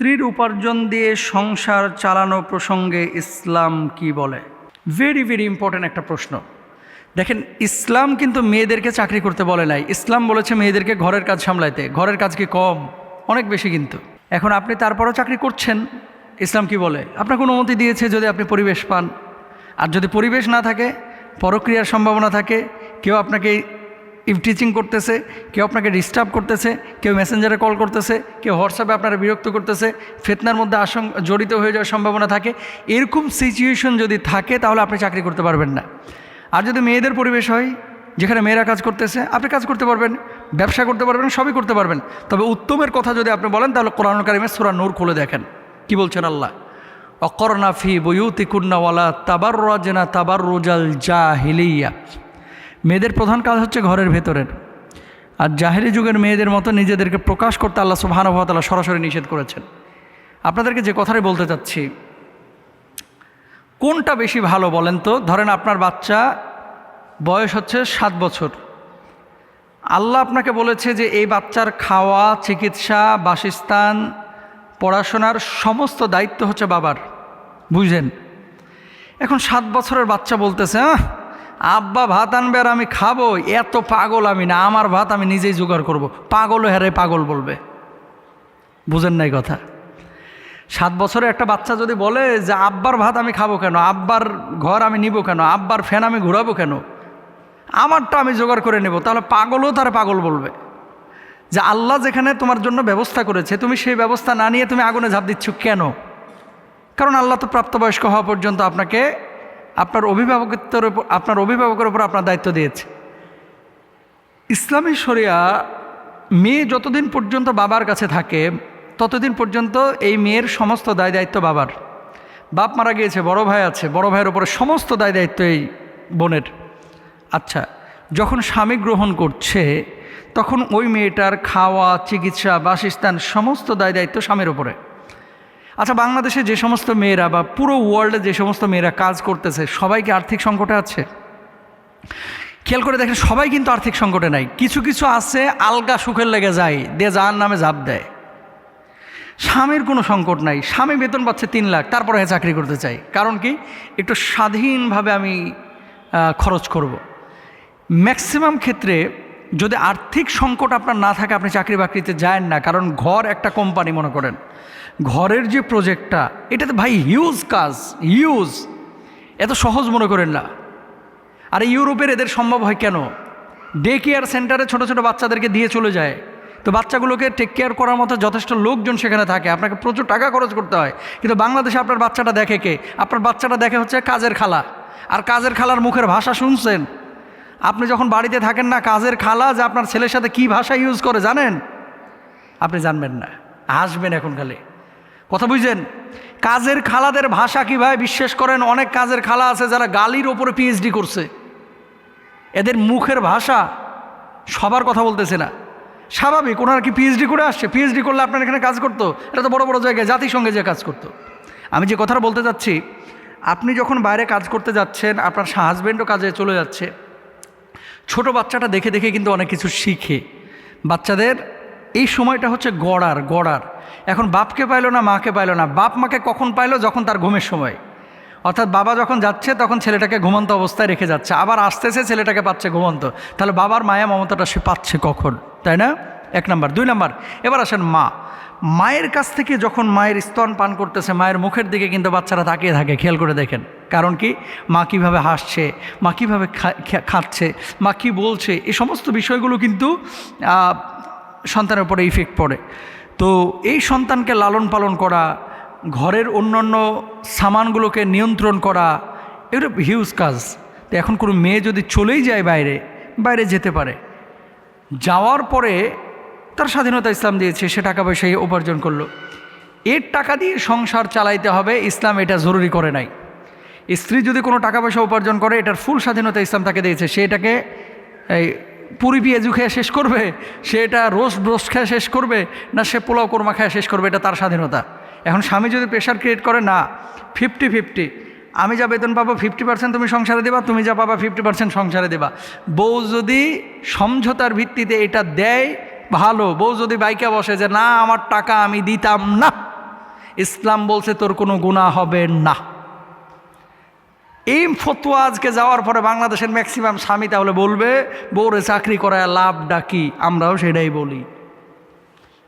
স্ত্রীর উপার্জন দিয়ে সংসার চালানো প্রসঙ্গে ইসলাম কি বলে? ভেরি ভেরি ইম্পর্ট্যান্ট একটা প্রশ্ন। দেখেন, ইসলাম কিন্তু মেয়েদেরকে চাকরি করতে বলে নাই। ইসলাম বলেছে মেয়েদেরকে ঘরের কাজ সামলাইতে। ঘরের কাজ কি কম? অনেক বেশি কিন্তু। এখন আপনি তারপরও চাকরি করছেন, ইসলাম কি বলে? আপনাকে অনুমতি দিয়েছে যদি আপনি পরিবেশ পান। আর যদি পরিবেশ না থাকে, পরক্রিয়ার সম্ভাবনা থাকে, কেউ আপনাকে ইভ টিচিং করতেছে, কেউ আপনাকে ডিস্টার্ব করতেছে, কেউ মেসেঞ্জারে কল করতেছে, কেউ হোয়াটসঅ্যাপে আপনারা বিরক্ত করতেছে, ফেতনার মধ্যে আশঙ্ক জড়িত হয়ে যাওয়ার সম্ভাবনা থাকে। এরকম সিচুয়েশন যদি থাকে, তাহলে আপনি চাকরি করতে পারবেন না। আর যদি মেয়েদের পরিবেশ হয়, যেখানে মেয়েরা কাজ করতেছে, আপনি কাজ করতে পারবেন, ব্যবসা করতে পারবেন, সবই করতে পারবেন। তবে উত্তমের কথা যদি আপনি বলেন, তাহলে কোরআন কারিমের সুরা নূর খুলে দেখেন। কি বলছেন আল্লাহ? অকরনা ফি বয়ুতি কুন্নাওয়ালা তাবার রাজনা তাবার রোজাল জাহিলিয়া। মেয়েদের প্রধান কাজ হচ্ছে ঘরের ভেতরের। আর জাহেরি যুগের মেয়েদের মতো নিজেদেরকে প্রকাশ করতে আল্লাহ সুবাহানুভাতালা সরাসরি নিষেধ করেছেন। আপনাদেরকে যে কথাটাই বলতে চাচ্ছি, কোনটা বেশি ভালো বলেন তো? ধরেন আপনার বাচ্চা বয়স হচ্ছে সাত বছর। আল্লাহ আপনাকে বলেছে যে এই বাচ্চার খাওয়া, চিকিৎসা, বাসস্থান, পড়াশোনার সমস্ত দায়িত্ব হচ্ছে বাবার। বুঝলেন? এখন সাত বছরের বাচ্চা বলতেছে, আহ আব্বা ভাত আনবে আর আমি খাব, এত পাগল আমি না, আমার ভাত আমি নিজেই জোগাড় করব। পাগল হেরে পাগল বলবে। বুঝেন নাই কথা? সাত বছরে একটা বাচ্চা যদি বলে যে, আব্বার ভাত আমি খাব কেন? আব্বার ঘর আমি নিব কেন? আব্বার ফ্যান আমি ঘুরাবো কেন? আমারটা আমি জোগাড় করে নেব। তাহলে পাগলও তার পাগল বলবে। যে আল্লাহ যেখানে তোমার জন্য ব্যবস্থা করেছে, তুমি সেই ব্যবস্থা না নিয়ে তুমি আগুনে ঝাঁপ দিচ্ছ কেন? কারণ আল্লাহ তো প্রাপ্তবয়স্ক হওয়া পর্যন্ত আপনাকে আপনার অভিভাবকত্বের উপর আপনার অভিভাবকের উপর আপনার দায়িত্ব দিয়েছে। ইসলামী শরিয়া মেয়ে যতদিন পর্যন্ত বাবার কাছে থাকে, ততদিন পর্যন্ত এই মেয়ের সমস্ত দায় দায়িত্ব বাবার। বাপ মারা গিয়েছে, বড় ভাই আছে, বড় ভাইয়ের উপরে সমস্ত দায় দায়িত্ব এই বোনের। আচ্ছা যখন স্বামী গ্রহণ করছে, তখন ওই মেয়েটার খাওয়া, চিকিৎসা, বাসস্থান, সমস্ত দায় দায়িত্ব স্বামীর উপরে। আচ্ছা বাংলাদেশে যে সমস্ত মেয়েরা বা পুরো ওয়ার্ল্ডে যে সমস্ত মেয়েরা কাজ করতেছে সবাইকে আর্থিক সংকটে আছে? খেয়াল করে দেখেন, সবাই কিন্তু আর্থিক সংকটে নাই। কিছু কিছু আছে, আলগা সুখের লেগে যায় দিয়ে যার নামে জাপ দেয়। স্বামীর কোনো সংকট নাই। স্বামী বেতন পাচ্ছে তিন লাখ, তারপরে হ্যাঁ চাকরি করতে চাই কারণ কি? একটু স্বাধীনভাবে আমি খরচ করব। ম্যাক্সিমাম ক্ষেত্রে যদি আর্থিক সংকট আপনার না থাকে, আপনি চাকরি বাকরিতে যায় না। কারণ ঘর একটা কোম্পানি, মনে করেন। ঘরের যে প্রজেক্টটা এটাতে ভাই হিউজ কাজ হিউজ এত সহজ মনে করেন না। আর ইউরোপের এদের সম্ভব হয় কেন? ডে কেয়ার সেন্টারে ছোটো ছোটো বাচ্চাদেরকে দিয়ে চলে যায়। তো বাচ্চাগুলোকে টেক কেয়ার করার মতো যথেষ্ট লোকজন সেখানে থাকে। আপনাকে প্রচুর টাকা খরচ করতে হয়। কিন্তু বাংলাদেশে আপনার বাচ্চাটা দেখে কে? আপনার বাচ্চাটা দেখে হচ্ছে কাজের খালা। আর কাজের খালার মুখের ভাষা শুনছেন? আপনি যখন বাড়িতে থাকেন না, কাজের খালা যে আপনার ছেলের সাথে কি ভাষা ইউজ করে, জানেন? আপনি জানবেন না। হাসবেন এখন খালি। কথা বুঝছেন? কাজের খালাদের ভাষা কী ভাই বিশ্বাস করেন? অনেক কাজের খালা আছে যারা গালির ওপরে পিএইচডি করছে। এদের মুখের ভাষা সবার কথা বলতেছে না। স্বাভাবিক, ওনারা কি পিএইচডি করে আসছে? পিএইচডি করলে আপনার এখানে কাজ করতো? এটা তো বড় বড় জায়গায় জাতিসংঘে যে কাজ করতো। আমি যে কথাটা বলতে যাচ্ছি আপনি যখন বাইরে কাজ করতে যাচ্ছেন, আপনার হাজব্যান্ডও কাজে চলে যাচ্ছে। ছোট বাচ্চাটা দেখে দেখে কিন্তু অনেক কিছু শিখে। বাচ্চাদের এই সময়টা হচ্ছে গড়ার গড়ার। এখন বাপকে পাইলো না, মাকে পাইলো না। বাপ মাকে কখন পাইলো? যখন তার ঘুমের সময়। অর্থাৎ বাবা যখন যাচ্ছে, তখন ছেলেটাকে ঘুমন্ত অবস্থায় রেখে যাচ্ছে। আবার আসতেছে, ছেলেটাকে পাচ্ছে ঘুমন্ত। তাহলে বাবার মায়া, মমতাটা সে পাচ্ছে কখন? তাই না? এক নাম্বার। দুই নাম্বার। এবার আসেন মা। মায়ের কাছ থেকে যখন মায়ের স্তন পান করতেছে, মায়ের মুখের দিকে কিন্তু বাচ্চারা তাকিয়ে থাকে, খেয়াল করে দেখেন। কারণ কি? মা কীভাবে হাসছে, মা কীভাবে খাচ্ছে, মা কী বলছে এই সমস্ত বিষয়গুলো কিন্তু সন্তানের উপরে ইফেক্ট পড়ে। তো এই সন্তানকে লালন পালন করা, ঘরের অন্যান্য সামানগুলোকে নিয়ন্ত্রণ করা, এগুলো হিউজ কাজ। তো এখন কোনো মেয়ে যদি চলেই যায় বাইরে বাইরে যেতে পারে। যাওয়ার পরে তার স্বাধীনতা ইসলাম দিয়েছে, সে টাকা পয়সা উপার্জন করল। এর টাকা দিয়ে সংসার চালাইতে হবে, ইসলাম এটা জরুরি করে নাই। স্ত্রী যদি কোনো টাকা পয়সা উপার্জন করে, এটার ফুল স্বাধীনতা ইসলাম তাকে দিয়েছে, সে এটাকে এই পুরি পেঁয়াজু খেয়ে শেষ করবে? সে এটা রোস্ট ব্রোস্ট খেয়ে শেষ করবে? না সে পোলাও কোরমা খেয়ে শেষ করবে? এটা তার স্বাধীনতা। এখন স্বামী যদি প্রেশার ক্রিয়েট করে, না ফিফটি ফিফটি আমি যা বেতন পাবো ফিফটি পার্সেন্ট তুমি সংসারে দেবা, তুমি যা পাবা ফিফটি পার্সেন্ট সংসারে দেবা। বউ যদি সমঝোতার ভিত্তিতে এটা দেয়, ভালো। বউ যদি বাইকে বসে যে, না, আমার টাকা আমি দিতাম না। ইসলাম বলছে, তোর কোনো গুণা হবে না। এই ফতোয়া আজকে যাওয়ার পরে বাংলাদেশের ম্যাক্সিমাম স্বামী তাহলে বলবে বৌরে চাকরি করায় লাভটা কি? আমরাও সেটাই বলি।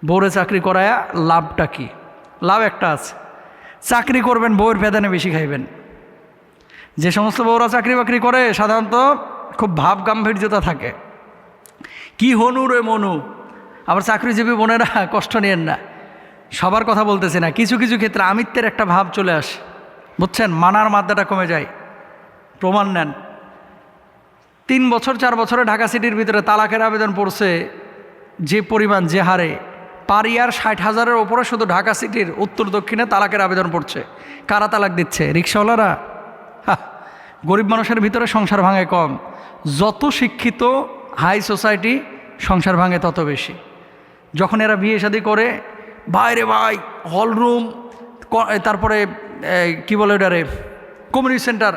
বৌরে চাকরি করায় লাভটা কি? লাভ একটা আছে। চাকরি করবেন, বউয়ের বেদানে বেশি খাইবেন। যে সমস্ত বউরা চাকরি বাকরি করে, সাধারণত খুব ভাব গাম্ভীর্যতা থাকে। কি হনু রে মনু? আবার চাকরিজীবী বোনেরা কষ্ট নিয়েন না। সবার কথা বলতেছি না। কিছু কিছু ক্ষেত্রে আমিত্বের একটা ভাব চলে আসে। বুঝছেন? মানার মাত্রাটা কমে যায়। প্রমাণ নেন। তিন বছর, চার বছরে ঢাকা সিটির ভিতরে তালাকের আবেদন পড়ছে যে পরিমাণ, যে হারে। পার ইয়ার ষাট হাজারের ওপরে শুধু ঢাকা সিটির উত্তর দক্ষিণে তালাকের আবেদন পড়ছে। কারা তালাক দিচ্ছে? রিক্সাওয়ালারা? গরিব মানুষের ভিতরে সংসার ভাঙে কম। যত শিক্ষিত হাই সোসাইটি সংসার ভাঙে তত বেশি। যখন এরা বিয়ে শাদি করে বাইরে ভাই হলরুম তারপরে কি বলে ওটারে? Community centre.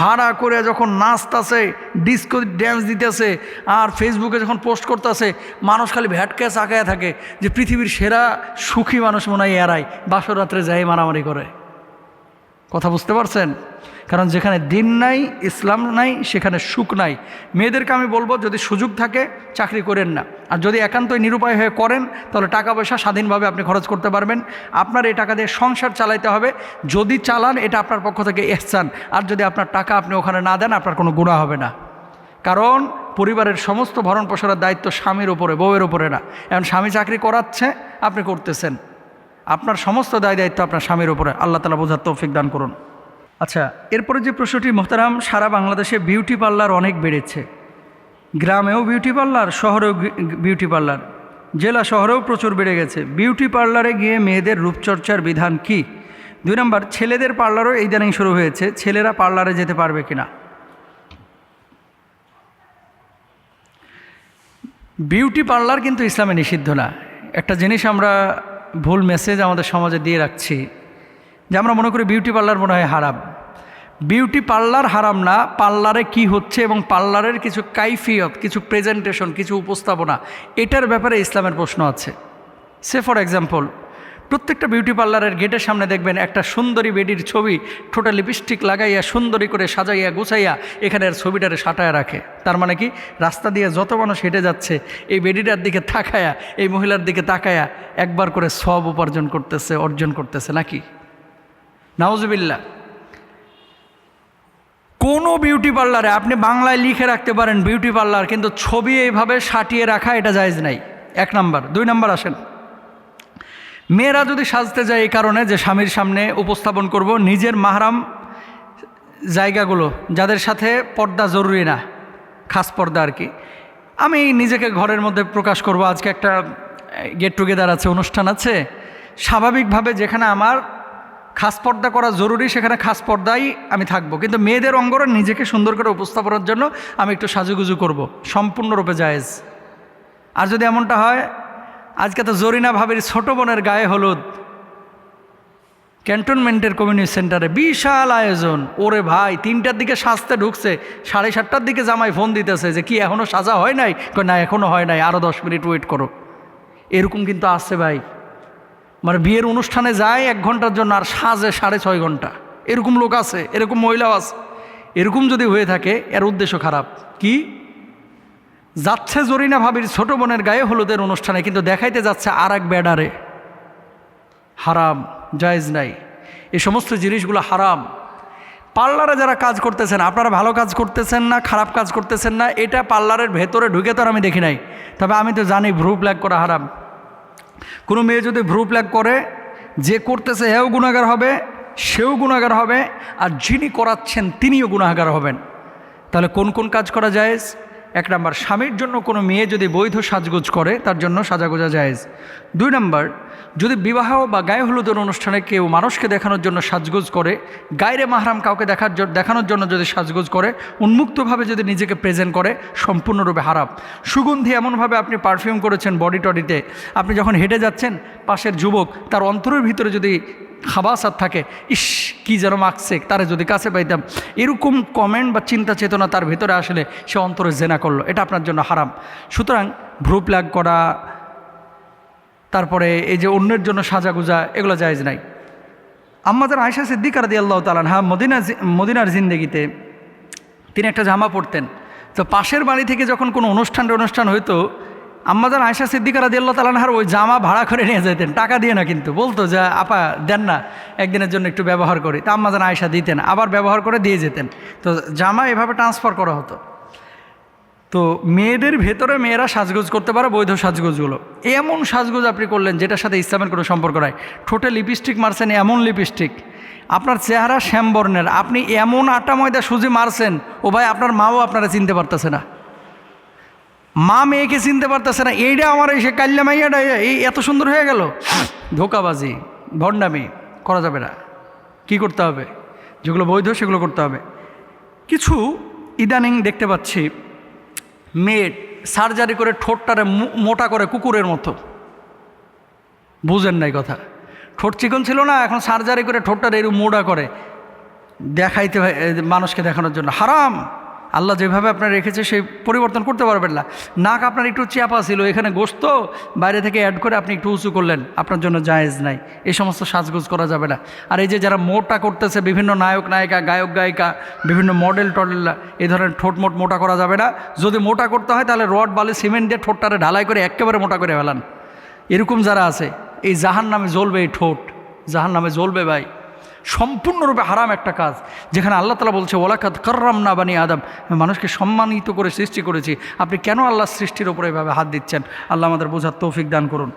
ভাড়া করে যখন নাচতাছে ডিস্কো ড্যান্স দিতেছে, আর ফেসবুকে যখন পোস্ট করতেছে, মানুষ খালি ভ্যাটকে চাকায় থাকে যে পৃথিবীর সেরা সুখী মানুষ মনে হয় এরাই। বাসর রাত্রে যাই মারামারি করে। কথা বুঝতে পারছেন? কারণ যেখানে দিন নাই, ইসলাম নাই, সেখানে সুখ নাই। মেয়েদেরকে আমি বলব, যদি সুযোগ থাকে, চাকরি করেন না। আর যদি একান্তই নিরুপায় হয়ে করেন, তাহলে টাকা পয়সা স্বাধীনভাবে আপনি খরচ করতে পারবেন। আপনার এই টাকা দিয়ে সংসার চালাইতে হবে। যদি চালান, এটা আপনার পক্ষ থেকে এহসান। আর যদি আপনার টাকা আপনি ওখানে না দেন, আপনার কোনো গুণা হবে না। কারণ পরিবারের সমস্ত ভরণ পোষণের দায়িত্ব স্বামীর ওপরে বউয়ের উপরে না। এখন স্বামী চাকরি করাচ্ছে, আপনি করতেছেন। আপনার সমস্ত দায় দায়িত্ব আপনার স্বামীর উপরে। আল্লাহ তালা বোঝার তৌফিক দান করুন। আচ্ছা এরপরে যে প্রশ্নটি, মোহতারাম, সারা বাংলাদেশে বিউটি পার্লার অনেক বেড়েছে। গ্রামেও বিউটি পার্লার শহরেও বিউটি পার্লার জেলা শহরেও প্রচুর বেড়ে গেছে। বিউটি পার্লারে গিয়ে মেয়েদের রূপচর্চার বিধান কি? দুই নম্বর, ছেলেদের পার্লারও ইদানিং শুরু হয়েছে। ছেলেরা পার্লারে যেতে পারবে কিনা? বিউটি পার্লার কিন্তু ইসলামে নিষিদ্ধ না। একটা জিনিস আমরা ভুল মেসেজ আমাদের সমাজে দিয়ে রাখছি, যে আমরা মনে করি বিউটি পার্লার মনে হয় হারাম। বিউটি পার্লার হারাম না পার্লারে কি হচ্ছে এবং পার্লারের কিছু কাইফিয়ত, কিছু প্রেজেন্টেশন কিছু উপস্থাপনা, এটার ব্যাপারে ইসলামের প্রশ্ন আছে। সে ফর এক্সাম্পল প্রত্যেকটা বিউটি পার্লারের গেটের সামনে দেখবেন একটা সুন্দরী বেডির ছবি, ঠোঁটা লিপস্টিক লাগাইয়া, সুন্দরী করে সাজাইয়া, গুছাইয়া এখানের ছবিটারে সাটায় রাখে। তার মানে কি? রাস্তা দিয়ে যত মানুষ হেঁটে যাচ্ছে, এই বেডিটার দিকে তাকায়া, এই মহিলার দিকে তাকায়া একবার করে সব উপার্জন করতেছে, অর্জন করতেছে নাকি? নাউজবিল্লা কোনো বিউটি পার্লারে আপনি বাংলায় লিখে রাখতে পারেন বিউটি পার্লার কিন্তু ছবি এইভাবে সাটিয়ে রাখা এটা জায়জ নাই। এক নাম্বার। দুই নাম্বার আসেন। মেয়েরা যদি সাজতে যায় এই কারণে যে স্বামীর সামনে উপস্থাপন করব, নিজের মাহারাম জায়গাগুলো, যাদের সাথে পর্দা জরুরি না, খাস পর্দা আর কি। আমি নিজেকে ঘরের মধ্যে প্রকাশ করব, আজকে একটা গেট টুগেদার আছে, অনুষ্ঠান আছে। স্বাভাবিকভাবে যেখানে আমার খাস পর্দা করা জরুরি, সেখানে খাস পর্দাই আমি থাকব। কিন্তু মেয়েদের অঙ্গরে নিজেকে সুন্দর করে উপস্থাপনের জন্য আমি একটু সাজুগুজু করব, সম্পূর্ণরূপে জায়েজ। আর যদি এমনটা হয় আজকে তো জরিনা ভাবির ছোট বোনের গায়ে হলুদ। ক্যান্টনমেন্টের কমিউনিটি সেন্টারে বিশাল আয়োজন। ওরে ভাই, তিনটার দিকে সাজতে ঢুকছে, সাড়ে সাতটার দিকে জামাই ফোন দিতেছে যে, কি এখনও সাজা হয় নাই? না এখনও হয় নাই আরও দশ মিনিট ওয়েট করো। এরকম কিন্তু আসছে ভাই। মানে বিয়ের অনুষ্ঠানে যায় এক ঘণ্টার জন্য আর সাজে সাড়ে ছয় ঘণ্টা। এরকম লোক আছে, এরকম মহিলাও আছে। এরকম যদি হয়ে থাকে, এর উদ্দেশ্য খারাপ। কি? যাচ্ছে জরিনা ভাবির ছোট বোনের গায়ে হলুদের অনুষ্ঠানে, কিন্তু দেখাইতে যাচ্ছে আর এক ব্যাডারে হারাম, জায়েজ নাই। এই সমস্ত জিনিসগুলো হারাম। পার্লারে যারা কাজ করতেছেন, আপনারা ভালো কাজ করতেছেন না, খারাপ কাজ করতেছেন না, এটা পার্লারের ভেতরে ঢুকে তো আমি দেখি নাই। তবে আমি তো জানি ভ্রু প্ল্যাগ করা হারাম। কোনো মেয়ে যদি ভ্রু প্ল্যাগ করে, যে করতেছে হেও গুণাগার হবে, সেও গুণাগার হবে, আর যিনি করাচ্ছেন তিনিও গুণাগার হবেন। তাহলে কোন কোন কাজ করা জায়েজ? এক নাম্বার, স্বামীর জন্য কোনো মেয়ে যদি বৈধ সাজগোজ করে, তার জন্য সাজাগোজা জায়েজ। দুই নাম্বার, যদি বিবাহ বা গায়ে হলুদের অনুষ্ঠানে কেউ মানুষকে দেখানোর জন্য সাজগোজ করে, গায়রে মাহরাম কাউকে দেখার দেখানোর জন্য যদি সাজগোজ করে, উন্মুক্তভাবে যদি নিজেকে প্রেজেন্ট করে, সম্পূর্ণরূপে হারাপ। সুগন্ধি এমনভাবে আপনি পারফিউম করেছেন বডি টডিতে আপনি যখন হেঁটে যাচ্ছেন, পাশের যুবক তার অন্তরের ভিতরে যদি খাবাসাত থাকে, ইস, কি যেন মাখছে, তারে যদি কাছে পাইতাম। এরকম কমেন্ট বা চিন্তা চেতনা তার ভিতরে আসলে সে অন্তরে জেনা করল, এটা আপনার জন্য হারাম। সুতরাং ভ্রু প্লাগ করা, তারপরে এই যে অন্যের জন্য সাজাগুজা, এগুলো জায়েজ নাই। আমাদের আয়সা সিদ্দিকার দিয়ে আল্লাহ তালান হ্যাঁ মদিনা মদিনার জিন্দগিতে তিনি একটা জামা পরতেন। তো পাশের বাড়ি থেকে যখন কোনো অনুষ্ঠান অনুষ্ঠান হইতো আম্মাজান আয়সা সিদ্দিকারা দিয়ে আল্লাহ তালানহার ওই জামা ভাড়া করে নিয়ে যেতেন। টাকা দিয়ে না কিন্তু। বলতো যে, আপা, দেন না, একদিনের জন্য একটু ব্যবহার করি। তা আম্মাজান আয়সা দিতেন, আবার ব্যবহার করে দিয়ে যেতেন। তো জামা এভাবে ট্রান্সফার করা হতো। তো মেয়েদের ভেতরে মেয়েরা সাজগোজ করতে পারে বৈধ সাজগোজগুলো। এমন সাজগোজ আপনি করলেন যেটার সাথে ইসলামের কোনো সম্পর্ক নাই। ঠোঁটে লিপস্টিক মারছেন, এমন লিপস্টিক আপনার চেহারা শ্যামবর্ণের। আপনি এমন আটা ময়দা সুজি মারছেন, ও ভাই, আপনার মাও আপনারা চিনতে পারতেছে না। মা মেয়েকে চিনতে পারতেছে না এইটা আমার এই সে কাল্লা মাইয়াটা এই এত সুন্দর হয়ে গেল। ধোকাবাজি, ভণ্ডামি, করা যাবে না। কি করতে হবে? যেগুলো বৈধ, সেগুলো করতে হবে। কিছু ইদানিং দেখতে পাচ্ছি, মেয়ে সার্জারি করে ঠোঁটটারে মোটা করে কুকুরের মতো। বুঝেন নাই কথা। ঠোঁট চিকন ছিল না, এখন সার্জারি করে ঠোঁটটারে এরকম মোটা করে দেখাইতে হয় মানুষকে দেখানোর জন্য। হারাম! আল্লাহ যেভাবে আপনার রেখেছে, সেই পরিবর্তন করতে পারবেন না। নাক আপনার একটু চাপা ছিল, এখানে গোস্ত, বাইরে থেকে অ্যাড করে আপনি একটু উঁচু করলেন, আপনার জন্য জায়েজ নাই। এই সমস্ত সাজগোজ করা যাবে না। আর এই যে যারা মোটা করতেছে, বিভিন্ন নায়ক, নায়িকা, গায়ক, গায়িকা, বিভিন্ন মডেল টডেল এই ধরনের ঠোঁট মোট মোটা করা যাবে না। যদি মোটা করতে হয়, তাহলে রড, বালি, সিমেন্ট দিয়ে ঠোঁটটারে ঢালাই করে একেবারে মোটা করে ফেলান। এরকম যারা আছে, এই জাহান নামে জ্বলবে এই ঠোঁট। জাহান নামে জ্বলবে ভাই। সম্পূর্ণরূপে হারাম একটা কাজ। যেখানে আল্লাহ তালা বলছে ওলাকাত কররাম না বানি আদম। মানুষকে সম্মানিত করে সৃষ্টি করেছি। আপনি কেন আল্লাহ সৃষ্টির ওপরে এভাবে হাত দিচ্ছেন? আল্লাহ আমাদের বোঝার তৌফিক দান করুন।